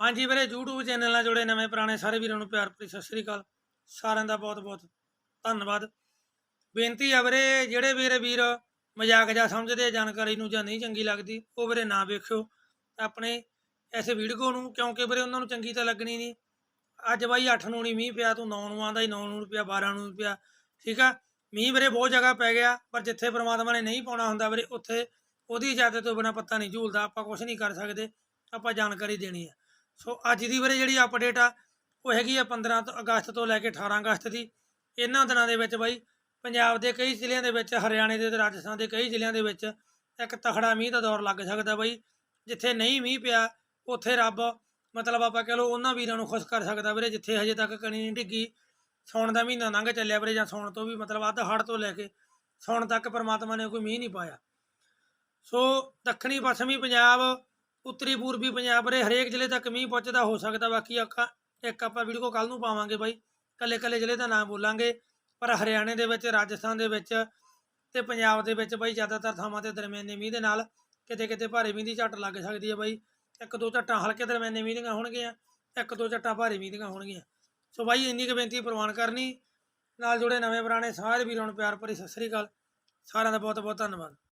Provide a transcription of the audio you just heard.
ਹਾਂਜੀ ਵੀਰੇ, YouTube channel ਨਾਲ ਜੁੜੇ ਨਵੇਂ ਪੁਰਾਣੇ ਸਾਰੇ ਵੀਰਾਂ ਨੂੰ ਪਿਆਰ ਭਰੀ ਸਤਿ ਸ੍ਰੀ ਅਕਾਲ। ਸਾਰਿਆਂ ਦਾ ਬਹੁਤ ਬਹੁਤ ਧੰਨਵਾਦ। ਬੇਨਤੀ ਆ ਵੀਰੇ, ਜਿਹੜੇ ਵੀਰੇ ਵੀਰ ਮਜ਼ਾਕ ਜਾਂ ਸਮਝਦੇ ਆ, ਜਾਣਕਾਰੀ ਨੂੰ ਜਾਂ ਨਹੀਂ ਚੰਗੀ ਲੱਗਦੀ, ਉਹ ਵੀਰੇ ਨਾ ਵੇਖਿਓ। ਆਪਣੇ ਐਸੇ ਵੀਡੀਓ ਨੂੰ, ਕਿਉਂਕਿ ਵੀਰੇ ਉਹਨਾਂ ਨੂੰ ਚੰਗੀ ਤਾਂ ਲੱਗਣੀ ਨਹੀਂ। ਅੱਜ ਬਾਈ 8 ਨੂੰ ਨਹੀਂ, ਮੀਂਹ ਪਿਆ, ਤੂੰ 9 ਨੂੰ ਆਂਦਾ ਹੀ 9 ਨੂੰ ਪਿਆ 12 ਨੂੰ ਪਿਆ ਠੀਕ ਆ? ਮੀਂਹ ਵੀਰੇ ਬਹੁਤ ਜਗ੍ਹਾ ਪੈ ਗਿਆ, ਪਰ ਜਿੱਥੇ ਪ੍ਰਮਾਤਮਾ ਨੇ ਨਹੀਂ ਪਾਉਣਾ ਹੁੰਦਾ ਵੀਰੇ, ਉੱਥੇ ਉਹਦੀ ਇਜਾਜ਼ਤ ਤੋਂ ਬਿਨਾ ਪੱਤਾ ਨਹੀਂ ਝੂਲਦਾ, ਆਪਾਂ ਕੁਝ ਨਹੀਂ ਕਰ ਸਕਦੇ, ਆਪਾਂ ਜਾਣਕਾਰੀ ਦੇਣੀ ਆ। ਸੋ ਅੱਜ ਦੀ ਵੀਰੇ ਜਿਹੜੀ ਅਪਡੇਟ ਆ, ਉਹ ਹੈਗੀ ਆ 15 ਅਗਸਤ ਤੋਂ ਲੈ ਕੇ 18 ਅਗਸਤ ਦੀ। ਇਹਨਾਂ ਦਿਨਾਂ ਦੇ ਵਿੱਚ ਬਾਈ, ਪੰਜਾਬ ਦੇ ਕਈ ਜ਼ਿਲ੍ਹਿਆਂ ਦੇ ਵਿੱਚ, ਹਰਿਆਣੇ ਦੇ ਤੇ ਰਾਜਸਥਾਨ ਦੇ ਕਈ ਜ਼ਿਲ੍ਹਿਆਂ ਦੇ ਵਿੱਚ ਇੱਕ ਤਖੜਾ ਮੀਂਹ ਦਾ ਦੌਰ ਲੱਗ ਸਕਦਾ ਬਾਈ। ਜਿੱਥੇ ਨਹੀਂ ਮੀਂਹ ਪਿਆ, ਉੱਥੇ ਰੱਬ, ਮਤਲਬ ਆਪਾਂ ਕਹ ਲਓ ਉਹਨਾਂ ਵੀਰਾਂ ਨੂੰ ਖੁਸ਼ ਕਰ ਸਕਦਾ ਵੀਰੇ, ਜਿੱਥੇ ਹਜੇ ਤੱਕ ਕਣੀ ਨਹੀਂ ਡਿੱਗੀ। ਸੌਣ ਦਾ ਮਹੀਨਾ ਲੰਘ ਚੱਲਿਆ ਵੀਰੇ, ਜਾਂ ਸੌਣ ਤੋਂ ਵੀ ਮਤਲਬ ਅੱਧ ਹੜ ਤੋਂ ਲੈ ਕੇ ਸੌਣ ਤੱਕ ਪਰਮਾਤਮਾ ਨੇ ਕੋਈ ਮੀਂਹ ਨਹੀਂ ਪਾਇਆ। ਸੋ ਦੱਖਣੀ, ਪੱਛਮੀ ਪੰਜਾਬ ਉੱਤਰੀ ਪੂਰਬੀ ਪੰਜਾਬ ਵੀਰੇ ਹਰੇਕ ਜ਼ਿਲ੍ਹੇ ਤੱਕ ਮੀਂਹ ਪਹੁੰਚਦਾ ਹੋ ਸਕਦਾ, ਬਾਕੀ ਆਪਾਂ ਇੱਕ ਆਪਾਂ ਵੀਡੀਓ ਕੱਲ ਨੂੰ ਪਾਵਾਂਗੇ ਬਾਈ। ਕੱਲੇ ਕੱਲੇ ਜ਼ਿਲ੍ਹੇ ਦਾ ਨਾਮ ਬੋਲਾਂਗੇ, ਪਰ ਹਰਿਆਣੇ ਦੇ ਵਿੱਚ, ਰਾਜਸਥਾਨ ਦੇ ਵਿੱਚ ਤੇ ਪੰਜਾਬ ਦੇ ਵਿੱਚ ਬਾਈ ਜ਼ਿਆਦਾਤਰ ਥਾਵਾਂ ਤੇ ਦਰਮਿਆਨੇ ਮੀਂਹ ਦੇ ਨਾਲ ਕਿਤੇ ਕਿਤੇ ਭਾਰੀ ਮੀਂਹ ਦੀ ਝੱਟ ਲੱਗ ਸਕਦੀ ਹੈ ਬਾਈ। ਇੱਕ ਦੋ ਝੱਟਾਂ ਹਲਕੇ ਦਰਮਿਆਨੇ ਮੀਂਹ ਦੀਆਂ ਹੋਣਗੀਆਂ, ਇੱਕ ਦੋ ਝੱਟਾਂ ਭਾਰੀ ਮੀਂਹ ਦੀਆਂ ਹੋਣਗੀਆਂ। ਸੋ ਬਾਈ, ਇੰਨੀ ਕੁ ਬੇਨਤੀ ਪ੍ਰਵਾਨ ਕਰਨੀ। ਨਾਲ ਜੁੜੇ ਨਵੇਂ ਪੁਰਾਣੇ ਸਾਰੇ ਵੀਰਾਂ ਨੂੰ ਪਿਆਰ ਭਰੀ ਸਤਿ ਸ੍ਰੀ ਅਕਾਲ। ਸਾਰਿਆਂ ਦਾ ਬਹੁਤ ਬਹੁਤ ਧੰਨਵਾਦ।